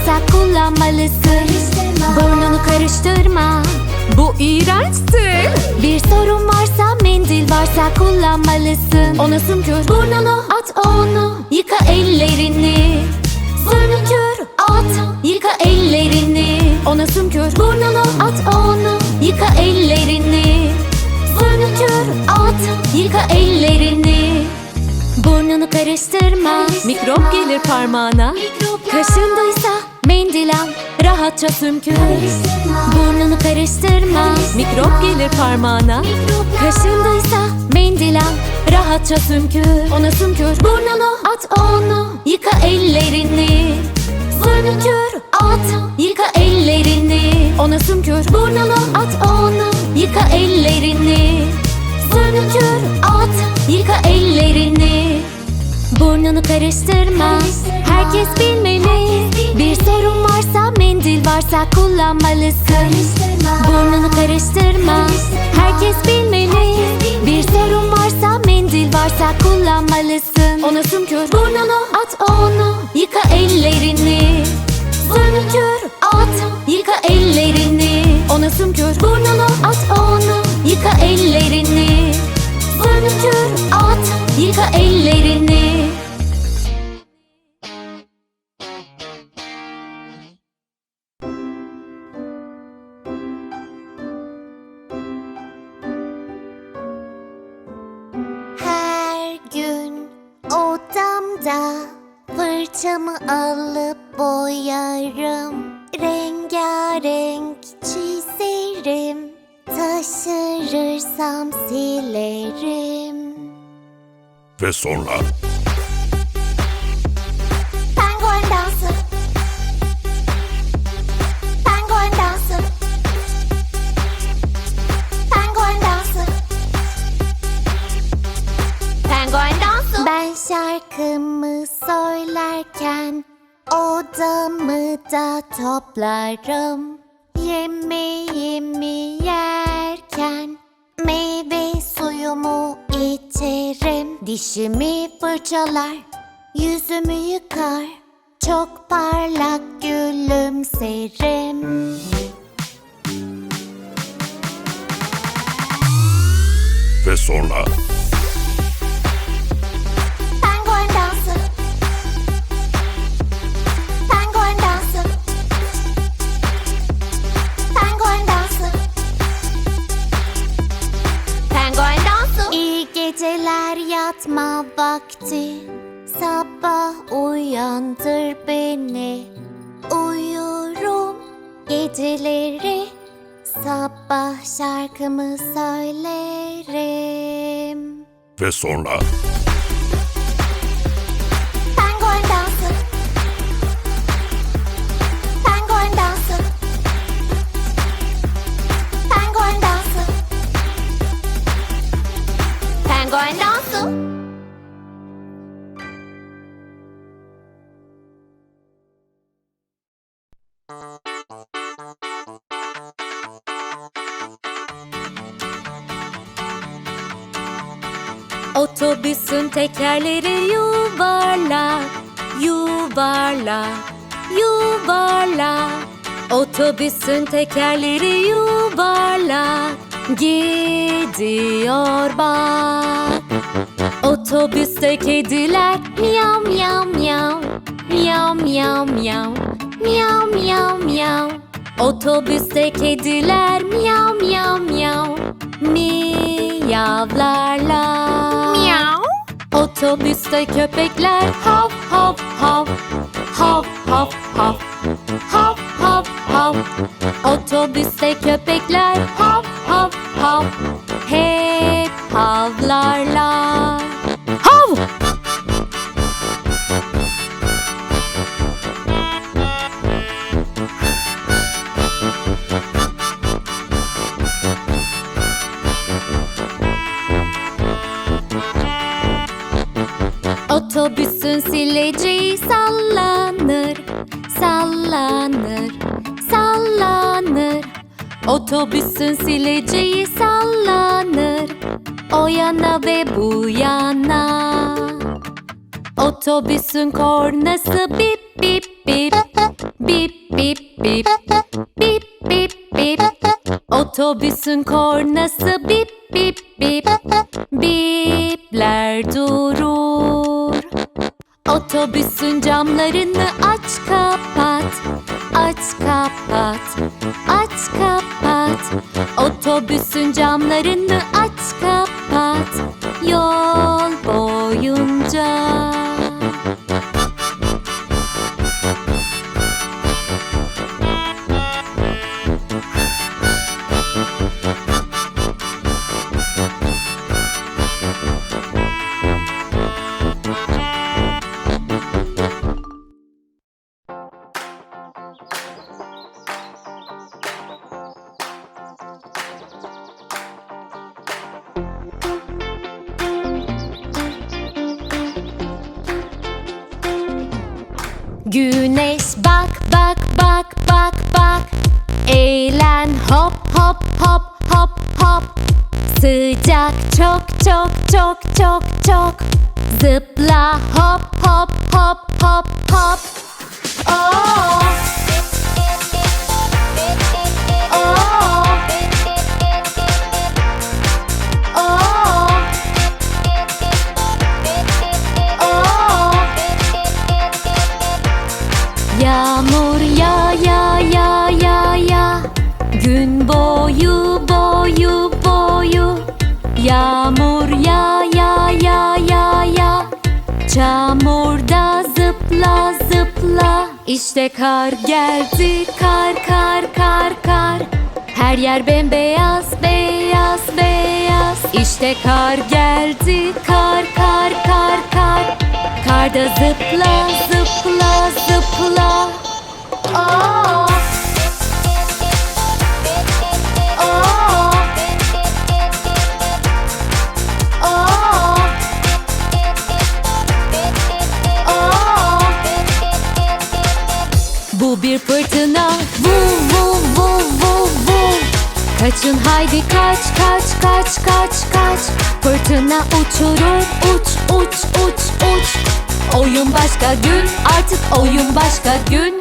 varsa kullanmalısın. Burnunu karıştırma. Bu iğrençti. Bir sorun varsa mendil varsa kullanmalısın. Ona sümkür burnunu at onu Yıka ellerini. Sümkür at yıka ellerini. Ona sümkür burnunu at onu Yıka ellerini. Sümkür at yıka ellerini. Burnunu karıştırma. Mikrop gelir parmağına. Kaşındıysa al Rahatça sümkür Burnunu karıştırma Mikrop gelir parmağına. Kaşındıysa mendil Rahatça sümkür Ona sümkür Burnunu at onu Yıka ellerini. Sümkür at Yıka ellerini. Ona sümkür Burnunu at onu Yıka ellerini. Sümkür at Yıka ellerini Burnunu karıştırma. Herkes bilmeli. Bir sorun varsa mendil varsa kullanmalısın. Burnunu karıştırma. Herkes bilmeli. Bir sorun varsa mendil varsa kullanmalısın. Ona sümkür Burnunu at onu Yıka ellerini. Sümkür at Yıka ellerini. Ona sümkür Burnunu at onu Yıka ellerini. Sümkür at Yıka ellerini Ve sonra? Penguen dansı Penguen dansı Penguen dansı Penguen dansı Ben şarkımı söylerken Odamı da toplarım Dişimi fırçalar Yüzümü yıkar. Çok parlak gülümserim ve sonra geceleri Sabah şarkımı söylerim. Ve sonra Otobüsün tekerleri yuvarlak, yuvarlak, yuvarlak. Otobüsün tekerleri yuvarlak, gidiyor bak. Otobüste kediler miyav miyav miyav, miyav miyav miyav, miyav miyav miyav. Otobüste kediler miyav miyav miyav, miyavlarlar. Otobüste köpekler hav hav hav. Hav hav hav. Hav hav hav. Otobüste köpekler hav hav hav. Hep havlarlar. Hav! Sileceği sallanır, sallanır, sallanır. Otobüsün sileceği sallanır, O yana ve bu yana. Otobüsün kornası bip bip bip Bip bip bip Bip bip bip. Otobüsün kornası bip bip bip Bipler durur Otobüsün camlarını aç kapat Aç kapat Aç kapat. Otobüsün camlarını aç kapat Yol boyunca İşte kar geldi kar kar kar kar. Her yer bembeyaz beyaz beyaz. İşte kar geldi kar kar kar kar. Karda zıpla zıpla Bir fırtına. Vu vu vu vu vu. Kaçın haydi kaç kaç kaç kaç kaç. Fırtına uçurur uç uç uç uç. Oyun başka gün artık oyun başka gün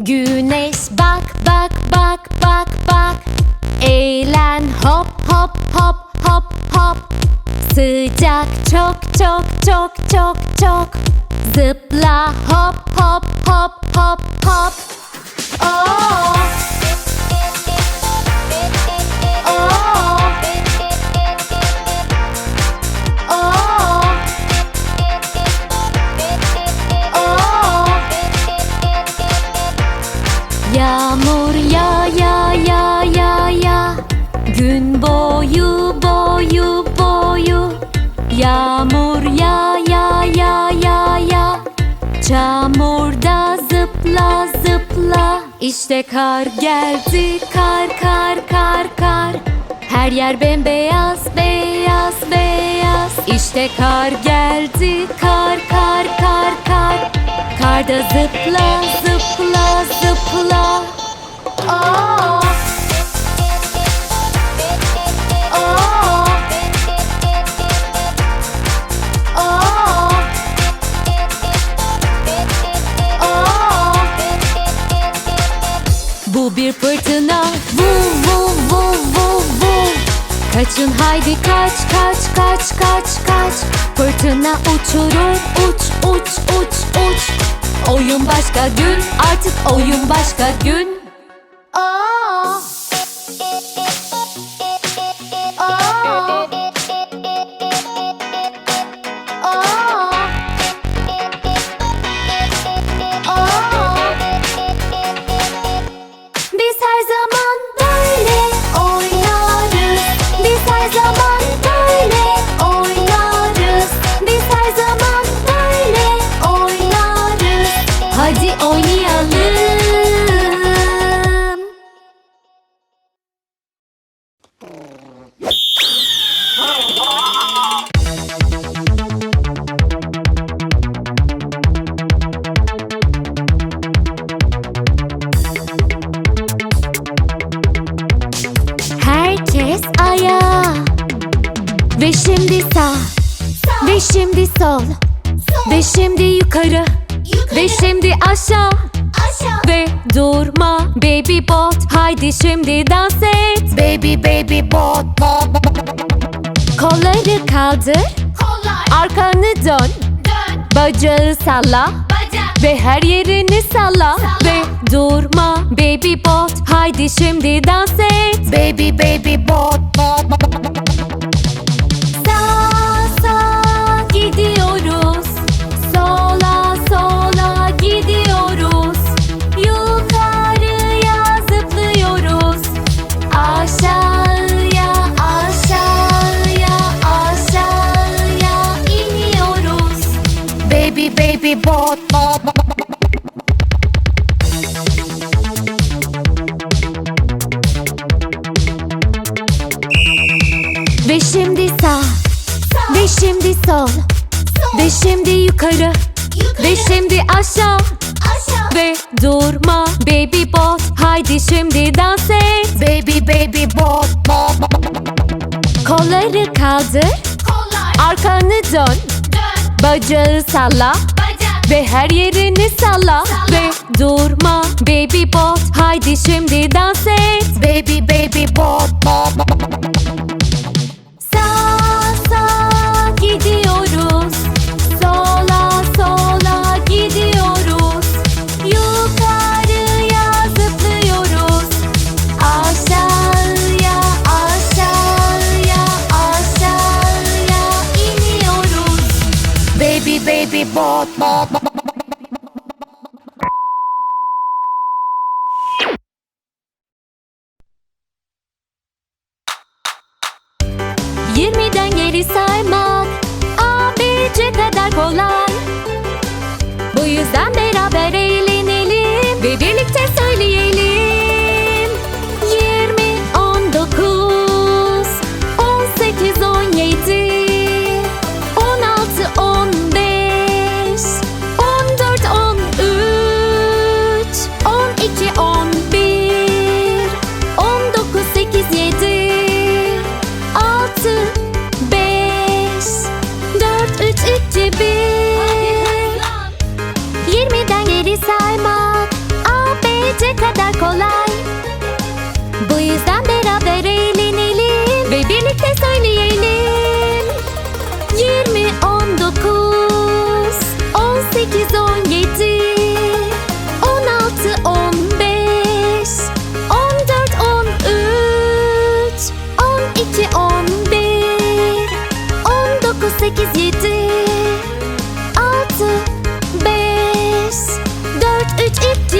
Güneş bak bak bak bak bak. Eğlen hop hop hop hop hop. Sıcak çok çok çok çok çok. Zıpla hop hop hop hop hop. Oh. Gün boyu boyu boyu Yağmur ya ya ya ya ya. Çamurda zıpla zıpla. İşte kar geldi kar kar kar kar. Her yer bembeyaz beyaz beyaz. İşte kar geldi kar kar kar kar. Karda zıpla zıpla zıpla. Aa! Kaçın haydi kaç kaç kaç kaç kaç. Fırtına uçurur uç uç uç uç. Oyun başka gün artık oyun başka gün Ve şimdi sol. Ve şimdi yukarı. Ve şimdi aşağı. Ve durma baby bot Haydi şimdi dans et. Baby baby bot Kolları kaldır. Arkanı dön. Bacağı salla. Ve her yerini salla. Ve durma baby bot Haydi şimdi dans et. Baby baby bot Sağ sağ Kolları kaldır. Arkanı dön. Bacağı salla. Ve her yerini salla. Ve durma. Baby bot Haydi şimdi dans et. Baby baby bot Sağ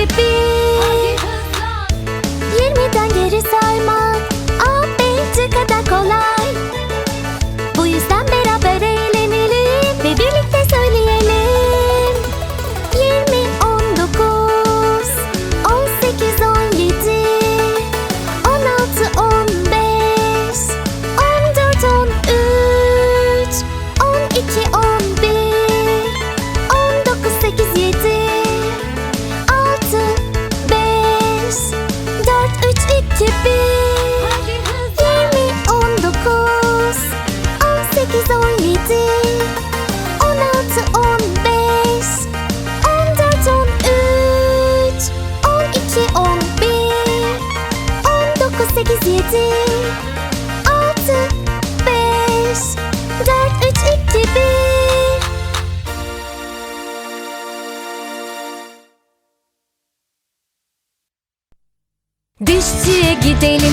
üç, iki,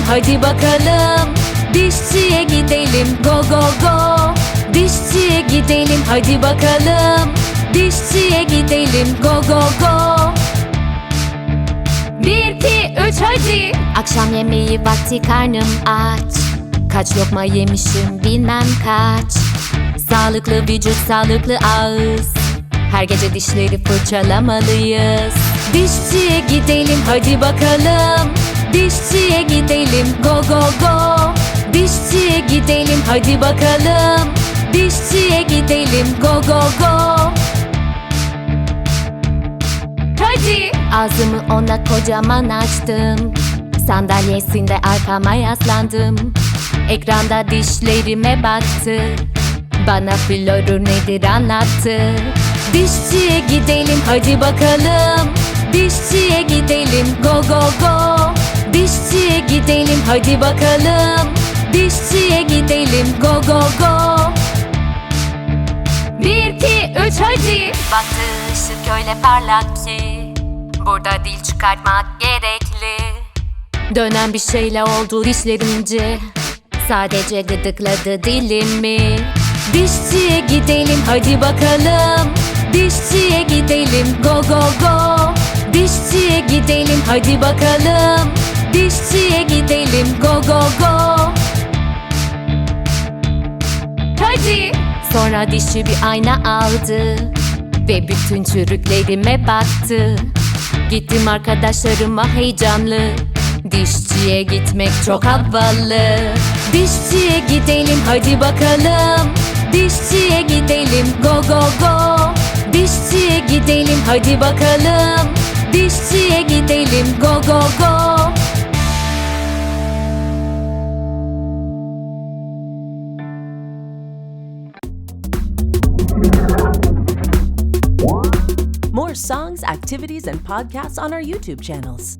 hadi bakalım Dişçiye gidelim go go go. Dişçiye gidelim hadi bakalım. Dişçiye gidelim go go go. Bir iki üç hadi. Akşam yemeği vakti karnım aç. Kaç lokma yemişim bilmem kaç. Sağlıklı vücut sağlıklı ağız. Her gece dişleri fırçalamalıyız. Dişçiye gidelim hadi bakalım Dişçiye gidelim go go go. Dişçiye gidelim hadi bakalım. Dişçiye gidelim go go go. Hadi. Ağzımı ona kocaman açtım. Sandalyesinde arkama yaslandım. Ekranda dişlerime baktı. Bana florür nedir anlattı. Dişçiye gidelim hadi bakalım. Dişçiye gidelim go go go Dişçiye gidelim hadi bakalım. Dişçiye gidelim go go go. Bir iki üç hadi. Baktığı ışık öyle parlak ki. Burada dil çıkartmak gerekli. Dönen bir şeyle oldu dişlerimce Sadece gıdıkladı dilimi. Dişçiye gidelim hadi bakalım. Dişçiye gidelim go go go. Dişçiye gidelim hadi bakalım Dişçiye gidelim go go go. Hadi. Sonra dişçi bir ayna aldı Ve bütün çürüklerime baktı. Gittim arkadaşlarıma heyecanlı. Dişçiye gitmek çok havalı. Dişçiye gidelim hadi bakalım. Dişçiye gidelim go go go. Dişçiye gidelim hadi bakalım. Dişçiye gidelim go go go songs, activities, and podcasts on our YouTube channels.